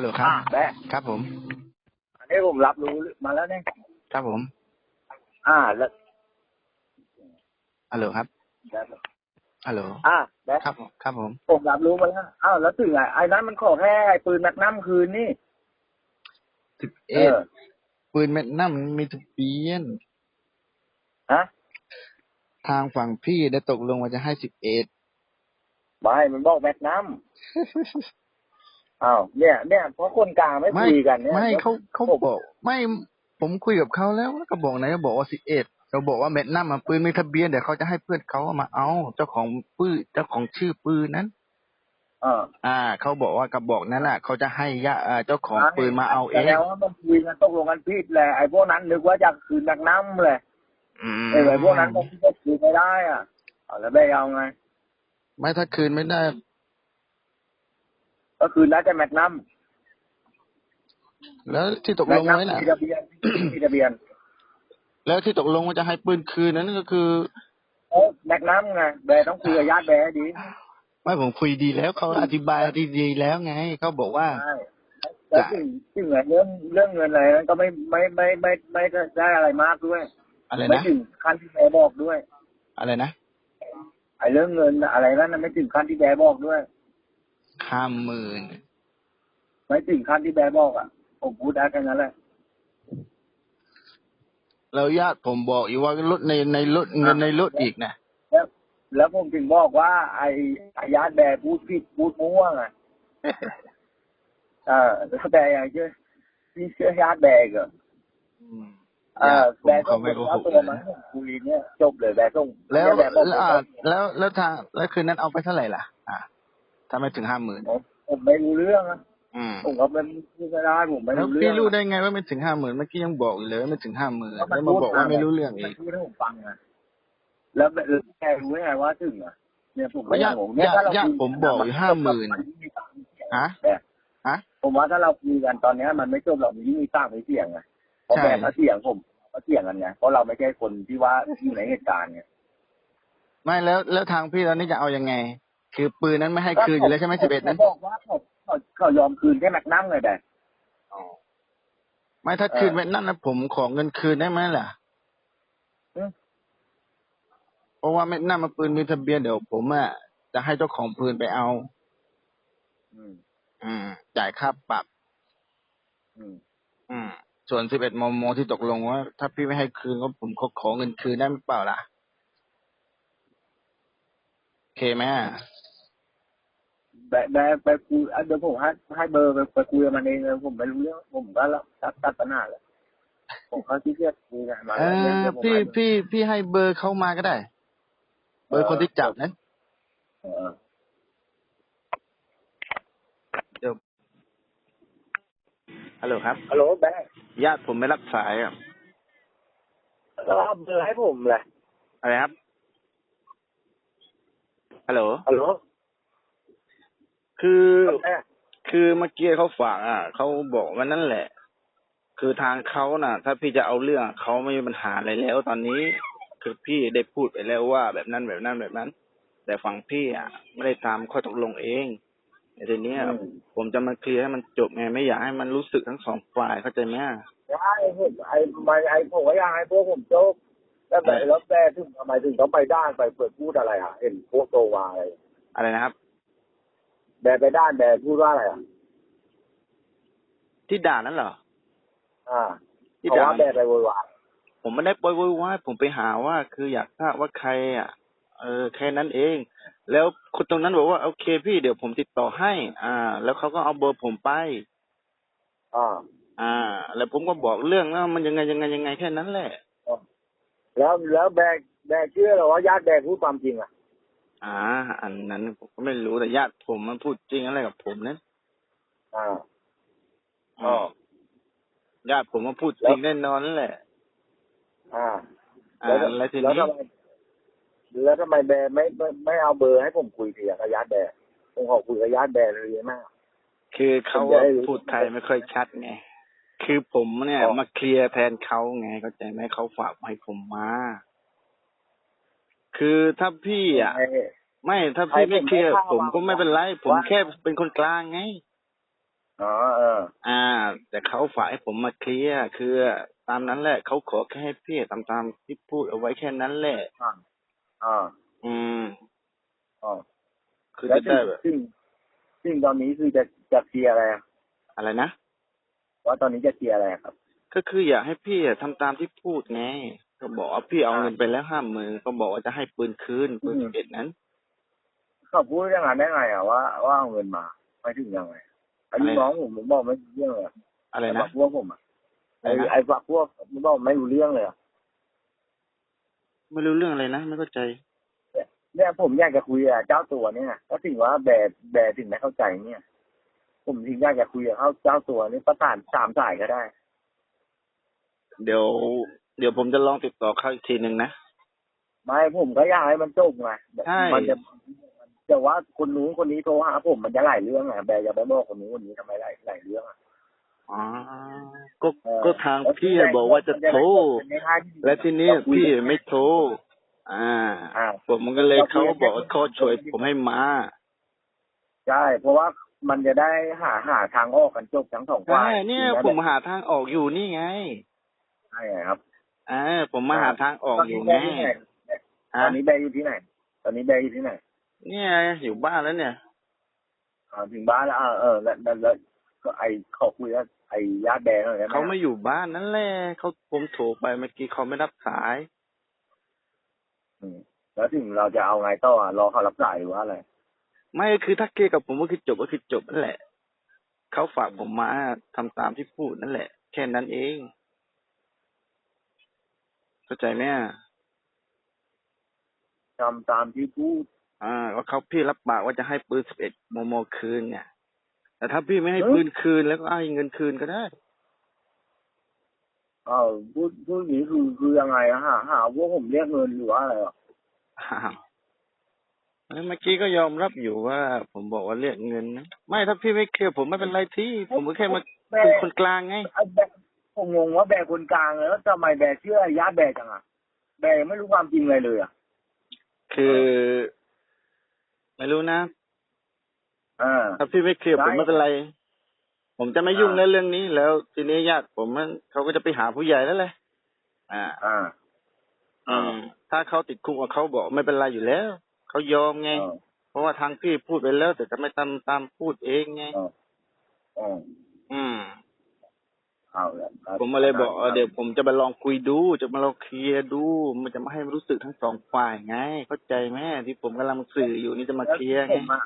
ฮัลโหลครับอ่าแบะครับผม อันนี้ผมรับรู้มาแล้วเนี่ยครับผม อ่าแล้วฮัลโหลครับแบะฮัลโหลอ่าแบะครับผมครับผมผมรับรู้มาแล้วอ้าวแล้วถึงไงไอ้นั้นมันขอแค่ไอ้ปืนแมกนัมคืนนี่สิบเอเอ็ดอปืนแมกนัมมีทะเบียนฮะทางฝั่งพี่ได้ตกลงว่าจะให้สิบเอ็ดไม่มันบอกแมกนัม อ้าวเนี่ย เนี่ยเพราะคนกลางไม่คุยกันเนี่ยไม่เขาเขาผมบอก ไม่ผมคุยกับเขาแล้วก็บอกไหนก็บอกว่าสิบเอ็ดเขาบอกว่าแมกนัมอะปืนมีทะเบียนเดี๋ยวเขาจะให้เพื่อนเขาเอามาเอาเจ้าของปืนเจ้าของชื่อปืนนั้นเอออ่า เขาบอกว่ากระบอกนั้นแหละเขาจะให้ยะอ่าเจ้าของปืนมาเอาเอแสดงงว่ามันคุยกันตกลงกันผิดแหละไอ้พวกนั้นนึกว่าจะคืนแมกนัมเลยอืมไอ้พวกนั้นมันก็คืนไม่ได้อะเอาแล้วได้เอาไง ไม่ถ้าคืนไม่ได้ ก็คืนได้แต่แมกนัมแล้วที่ตกแมลกงนัมไว้น่ะมีทะเบียนมีทะเบียน แล้วที่ตกลงว่าจะให้ปืนคืนนั้นก็คือเอ้ยแมกนัมไงแบร์ต้องคุยกับญาติแบร์ให้ดีไม่ผมคุยดีแล้วเขาอธิบายดีดีแล้วไงเขาบอกว่าใช่แล้วถึงถึงไอ้เรื่องเรื่องเงินอะไรนั้นก็ไม่ไม่ไม่ไม่ไม่ไม่ได้อะไรมากด้วยอะไรไม่นะถึงขั้นที่แบร์บอกด้วย อะไรนะไอ้เรื่องเงินอะไรนั่นนะไม่ถึงขั้นที่แบร์บอกด้วย ห้าหมื่นไม่ถึงขั้นที่แบร์บอกอะ ผมพูดได้แค่นั้นแหละแล้วญาติผมบอกอีกว่าลดในในลดเงินในลดอีกนะแล้วแล้วผมถึงบอกว่า ไอ้ไอ้ญาติแบร์พูดผิดพูดมั่วไงเออแล้วแบร์ยังเชื่อพี่เชื่อญาติแบร์อีก็อืมเออญาติผแบมร์เขาไม่โกเอาหกตัวเลยมานะให้ผมคุยเนี่ยจบเลยแบร์ส่งแล้วแบร์บอกแล้วอ่าแล้วแล้วทางแล้วคืนนั้นเอาไปเท่าไหร่ล่ะอ่า ถ้าไม่ถึงห้าหมื่นผมผมไม่รู้เรื่องอะอืมผมก็ไม่พูดไม่ได้ผมไม่แล้วรู้เรื่พี่องรู้ได้ไงว่าไม่ถึงห้าหมื่นเมื่อกี้ยังบอกอยู่เลยว่าไม่ถึงห้าหมื่นก็แล้วมาบอกว่าไม่รู้เรื่องมัอีนกพูดให้ผมฟังอะแล้วแกรู้ได้ไงว่าถึงอะเนี่ยผมไม่ญาติผมเนี่ยญาติถ้าเราญาติผมบอกอยู่ห้าหมื่นฮะแต่ฮะผมว่าถ้าเราคุยกันตอนเนี้ยมันไม่จบหรอกมันยิ่งมีสร้างมีเสียงไงเพราะใช่แบบเขาเสียงผมเขาเสียงกันไงเพราะเราไม่ใช่คนที่ว่าอยู่ในเหตุการณ์ไงไม่แล้วแล้วทางพี่ตอนนี้จะเอายังไง คือปืนนั้นไม่ให้คืนอยู่แล้วใช่ไหมสิบเอ็ดนั้นขาบอกว่าเขาเขาเขายอมคืนแค่แม็กนัมเลยแต่ไม่ถ้าเออคืนไปนั่นนะผมขอเงินคืนได้ไหมล่ะอืมเพราะว่าไม่นั่นมาปืนมีทะเบียนเดี๋ยวผมอะจะให้เจ้าของปืนไปเอา อืม อืม จ่ายค่าปรับ อืม อืม ส่วนสิบเอ็ดมมที่ตกลงว่า ถ้าพี่ไม่ให้คืนก็ผมขอขอเงินคืนได้หรือเปล่าล่ะโอ เคไหมอะแบบแบบไปคุยอะเดี๋ยวผมให้ให้เบอร์ไปไปคุยกับมันเองเลยผมไม่รู้เรื่องผมก็แล้วตัดตัดปัญหาแล้วผมเขาที่เรียกคุยกันมาเอแล้วเนี่ยอเดี๋ยวผมพี่ให้พี่พี่ให้เบอร์เขามาก็ได้ เบอร์คนที่จับนั้นเออเดี๋ยวฮัลโหลครับฮัลโหลแบงค์ญาติผมไม่รับสายอะแล้วเอาเบอร์ให้ผมเลยอะไรครับ ฮัลโหล ฮัลโหล คือแม่คือเมื่อกี้เขาฝากอะเขาบอกว่านั่นแหละ คือทางเขาน่ะ ถ้าพี่จะเอาเรื่องเขาไม่มีปัญหาอะไรแล้ว ตอนนี้ คือพี่ได้พูดไปแล้วว่าแบบนั้นแบบนั้นแบบนั้น แต่ฝั่งพี่อะไม่ได้ตามข้อตกลงเองแต่ทีเนี้ยผมจะมาเคลียร์ให้มันจบไงไม่อยากให้มันรู้สึกทั้งสองฝ่ายเข้าใจไหมไอ้ผมไอ้ไม่ไอ้ผมก็อยากให้พวกผมโจ๊ก แล้วแต่แล้วแต่ถึงทำไมถึงต้องไปด้านไปเปิดพูดอะไรอะเห็นพวกโตวาอะไรอะไรนะครับ แบร์ไปด้านแบร์พูดว่าอะไรอะที่ด่านั้นเหรออ่าที่เพราะด่าว่าแบร์ไปโวยวายผมไม่ได้ปล่อยโวยวายผมไปหาว่า คืออยากทราบว่าใครอะ เออแค่นั้นเอง แล้วคนตรงนั้นบอกว่าโอเคพี่เดี๋ยวผมติดต่อให้ อ่า แล้วเขาก็เอาเบอร์ผมไปอ่าอ่า แล้วผมก็บอกเรื่องว่ามันยังไงยังไงยังไงแค่นั้นแหละ แล้วแล้วแบร์แบร์เชื่อเหรอว่าญาติแบร์พูดความจริงอะ อ่า อันนั้นผมก็ไม่รู้แต่ญาติผมมันพูดจริงอะไรกับผมนะอ่าอ๋อญาติผมมันพูดจริงแน่นอนนั่นแหละ อ่า อ่าแล้วทีแล้วนี้ทำไมแล้วทำไมแบร์ไม่ไม่ไม่เอาเบอร์ให้ผมคุยทีกับญาติแบร์ผมขอคุยกับญาติแบร์เลยมาก คือเขาผมจะได้รู้พูดไทยไม่ค่อยชัดไง คือผมเนี่ยอ๋อมาเคลียร์แทนเขาไงเข้าใจไหมเขาฝากให้ผมมา คือถ้าพี่อะไอ้ไม่ถ้าพี่ไม่เคลียร์ให้ผมผมก็ไม่เป็นไร ผมว่าแค่เป็นคนกลางไงอ๋อเออ อ่า แต่เขาฝากให้ผมมาเคลียร์คือตามนั้นแหละเขาขอแค่ให้พี่ตามตามที่พูดเอาไว้แค่นั้นแหละอ่าอ่าอืมอ๋อคือแล้วจะซึ่ได้งแบบซึ่งซึ่งตอนนี้คือจะจะเคลียร์อะไรอะอะไรนะ ว่าตอนนี้จะเคลียร์อะไรครับ ก็คืออยากให้พี่อะทำตามที่พูดไงก็บอกว่าพี่เอาอ่าเงินไปแล้วห้าหมื่นก็บอกว่าจะให้ปืนคืนปืนอืม สิบเอ็ดนั้น เขาพูดอย่างนั้นได้ไงอะว่าว่าเอาเงินมาไม่ถึงยังไงอันนี้อะไรน้องผมผมบอกไม่รู้เรื่องเลยอะอะไรไอ้นะฝักพวกผมอะอะไรไอ้นะ ไอ้ฝักพวกผมบอกไม่รู้เรื่องเลยอะไม่รู้เรื่องอะไรนะ ไม่เข้าใจ เนี่ยผมอยากจะคุยกับเจ้าตัวเนี่ยก็ถึงว่าแบร์แบร์ถึงไม่เข้าใจเนี่ย ผมถึงอยากจะคุยกับเขาเจ้าตัวนี่ประสานสามสายก็ได้ เดี๋ยว เดี๋ยวผมจะลองติดต่อเขาอีกทีหนึ่งนะ ไม่ผมก็อยากให้มันจบไงใช่ มันจะแต่ว่าคนนู้นคนนี้โทรหาผมมันจะหลายเรื่องอะแบร์จะไปบอกคนนู้นคนนี้ทำไมหลายหลายเรื่องอะอ๋อก็เออก็ทางพี่อะบอกว่าจะโทรและทีนี้พี่ไม่โทร อ่า อ่าผมมันก็เลยเขาบอกว่าเขาช่วยผมให้มา ใช่ เพราะว่า มันจะได้หาหาทางออกกันจบทั้งสองฝ่าใช่ยเนี่ยถึงแผมหาทางออกอยู่นี่ไงใช่ครับอ่าผมมาหาทางออกอยู่ตไงนนี้แบร์อยู่ที่ไหนตอะอนนี้แบร์อยู่ที่ไหน ตอนนี้แบร์อยู่ที่ไหนเนี่ยอยู่บ้านแล้วเนี่ย อ่าถึงบ้านแล้วอ่าเออแล้วแล้วแล้วก็ไอเขาคุยแล้วไอญาติแบร์หน่อยได้ไหมเขาไม่อยู่บ้านนั่นแหละเขาผมโทรไปเมื่อกี้เขาไม่รับสาย อืมแล้วถึงเราจะเอาไงต่ออะรอเขารับสายหรือว่าอะไร ไม่คือถ้าเกลียร์กับผมก็คือจบก็คือจบนั่นแหละเขาฝากผมมาทำตามที่พูดนั่นแหละ แค่นั้นเองเข้าใจไหมอะทำตามที่พูดอ่าว่าเขาพี่รับปากว่าจะให้ปืนสิบเอ็ดมมคืนเนี่ยแต่ถ้าพี่ไม่ให้ปืนคืนแล้วก็ให้เงินคืนก็ได้เออพูดพูดอย่างนี้คือคือยังไงอะหาหาว่าผมเรียกเงินหรือว่าอะไรอะอ้าวแล้ว เมื่อกี้ก็ยอมรับอยู่ว่า ผมบอกว่าเรียกเงินนะไม่ถ้าพี่ไม่เคลียร์ผมไม่เป็นไรที่ ผมก็แค่มาแบร์เป็นคนกลางไงไอ้แบร์ผมงงว่าแบร์คนกลางเลยแล้วทำไมแบร์เชื่อไอ้ญาติแบร์จังอะแบร์ยังไม่รู้ความจริงเลยเลยอะคือ ไม่รู้นะอ่าถ้าพี่ไม่เคลียร์ได้ผมไม่เป็นไร ผมจะไม่ยุ่งอ่าในเรื่องนี้ แล้วทีนี้ญาติผมมันเขาก็จะไปหาผู้ใหญ่แล้วแหละอ่า อ่าอืมถ้าเขาติดคุกอะเขาบอกไม่เป็นไรอยู่แล้ว เขายอมไงเออเพราะว่าทางพี่พูดไปแล้ว แต่จะไม่ตามตามพูดเองไงเออเอออืมเอาละครับผมมาเลยบอกเออเดี๋ยวผมจะไปลองคุยดู จะมาลองเคลียร์ดู มันจะไม่ให้รู้สึกทั้งสองฝ่ายไง เข้าใจไหมที่ผมกำลังสื่ออยู่นี่จะมาเคลียร์ผไงมอะ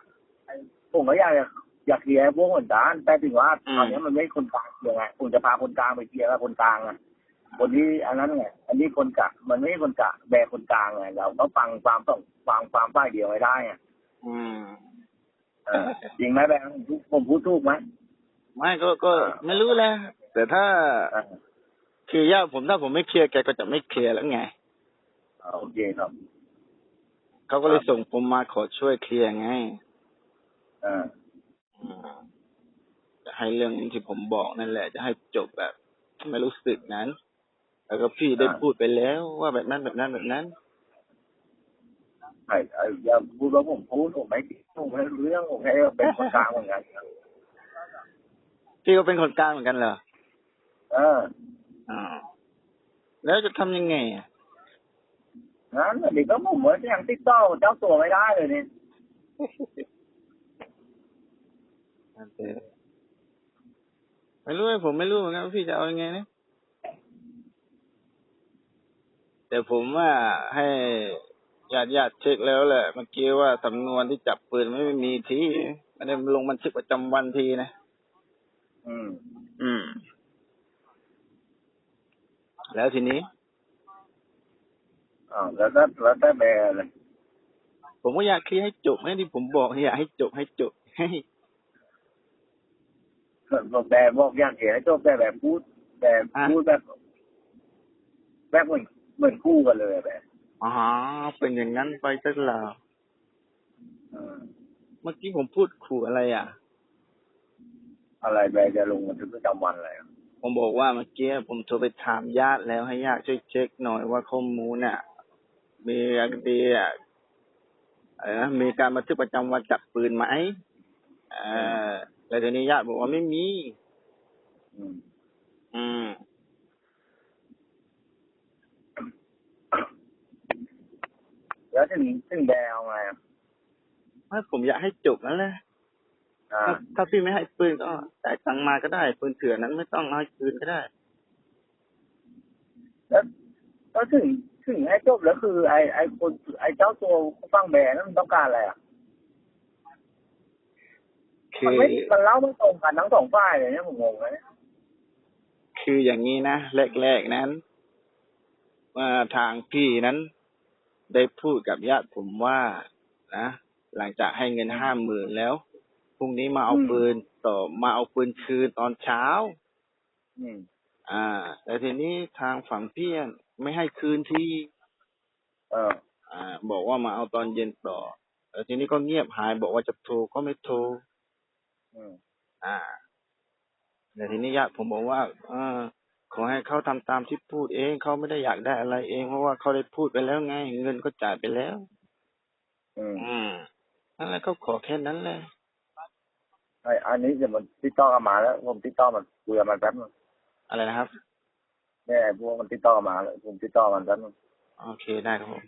ไอ้ผมก็อยากจะอยากเคลียร์พวกเหมือนกันแต่ถึงว่าอืมตอนนี้มันไม่คนกลางเคลียร์ไงผมจะพาคนกลางไปเคลียร์กับคนกลางอะ คนที่อันนั้นไงอันนี้คนกะ มันไม่ใช่คนกะ แบกคนกลางไงเราก็ฟังความสองฟังความฝ่ายเดียวไม่ได้ไงอืมเออจริงไหมแบงค์ผมพูดถูกไหมไม่ก็ก็ไม่รู้แหละแต่ถ้าอ่าเคลียร์ยากผมถ้าผมไม่เคลียร์แกก็จะไม่เคลียร์แล้วไงอ่าโอเคครับเขาก็เลยส่งผมมาขอช่วยเคลียร์ไงอ่าอืมจะให้เรื่องที่ผมบอกนั่นแหละ จะให้จบแบบ ไม่รู้สึกนั้น แล้วก็พี่ได้พูดไปแล้วว่าแบบนั้นแบบนั้นแบบนั้นไอ้ไอ้อย่าพูดว่าผมพูดผมไม่ผมไม่รู้เรื่องผมแค่เป็นคนกลางเหมือนกันพี่ก็เป็นคนกลางเหมือนกันเหรอเอออ่าแล้วจะทำยังไงอะงั้นเด็กก็ผมว่ายังติดต่อเจ้าตัวไม่ได้เลยนี่ไม่รู้ผมไม่รู้เหมือนกันว่าพี่จะเอายังไงนะ แต่ผมว่าให้ญาติญาติๆเช็คแล้วแหละเมื่อกี้ว่าสำนวนที่จับปืนไม่มีทีไม่ได้ลงบันทึกประจำวันทีนะอืม อืม แล้วทีนี้อ่าแล้วถ้าแล้วถ้าแบร์เลยผมก็อยากเคลียร์ให้จบให้ที่ผมบอกอยากให้จบให้จบให้แบร์บอกอยากเขียนให้จบแต่แบบพูดแต่พูดแบบแบบ เหมือนเหมือนคู่กันเลยแบบอ๋อเป็นอย่างนั้นไปซะแล้วเออเมื่อกี้ผมพูดขู่อะไรอะ อะไรแบร์จะลงบันทึกประจำวันอะไรอะผมบอกว่าเมื่อกี้ผมโทรไปถามญาติแล้วให้ญาติช่วยเช็คหน่อยว่าข้อมูลน่ะมีอะไรดีอะอะไรนะมีการบันทึกประจำวันจับปืนไหมเออแล้วทีนี้ญาติบอกว่าไม่มี อืม อืม แล้วถึงถึงแบร์เอาไงอะถ้าผมอยากให้จบนั่นแหละอ่าถ้าถ้าพี่ไม่ให้ปืนก็ได้ตังค์มาก็ได้ปืนเถื่อนนั้นไม่ต้องเอาให้คืนก็ได้ แล้วแล้วถึงถึงให้จบแล้วคือ ไอไอคนไอเจ้าตัวฟังแบร์นั้นมันต้องการอะไรอะคืมันอไม่มันเล่าไม่ตรงกันทั้งสองฝ่ายเลยเนี่ยผมงงเลยคืออย่างนี้นะแรกๆนั้นว่าทางพี่นั้น ได้พูดกับญาติผมว่านะหลังจากให้เงินห้าหมื่นแล้วพรุ่งนี้มาเอาปืนต่อมาเอาปืนคืนตอนเช้า อืม อ่า แต่ทีนี้ทางฝั่งพี่อะไม่ให้คืนที่ เออ อ่า บอกว่ามาเอาตอนเย็นต่อแล้วทีนี้ก็เงียบหายบอกว่าจะโทรก็ไม่โทรอืม อ่าแต่ทีนี้ญาติผมบอกว่า เออ ขอให้เขาทำตามที่พูดเองเขาไม่ได้อยากได้อะไรเอง เพราะว่าเขาได้พูดไปแล้วไง เงินก็จ่ายไปแล้ว อืมอืมนั่นแหละเขาขอแค่นั้นแหละไออันนี้เดี๋ยวมันติดต่อกันมาแล้ว ผมติดต่อมันคุยกับมันแป๊บนึงอะไรนะครับเนี่ยไอ้พวกมันติดต่อกันมาแล้วผมติดต่อมันแป๊บนึงโอเคได้ครับผม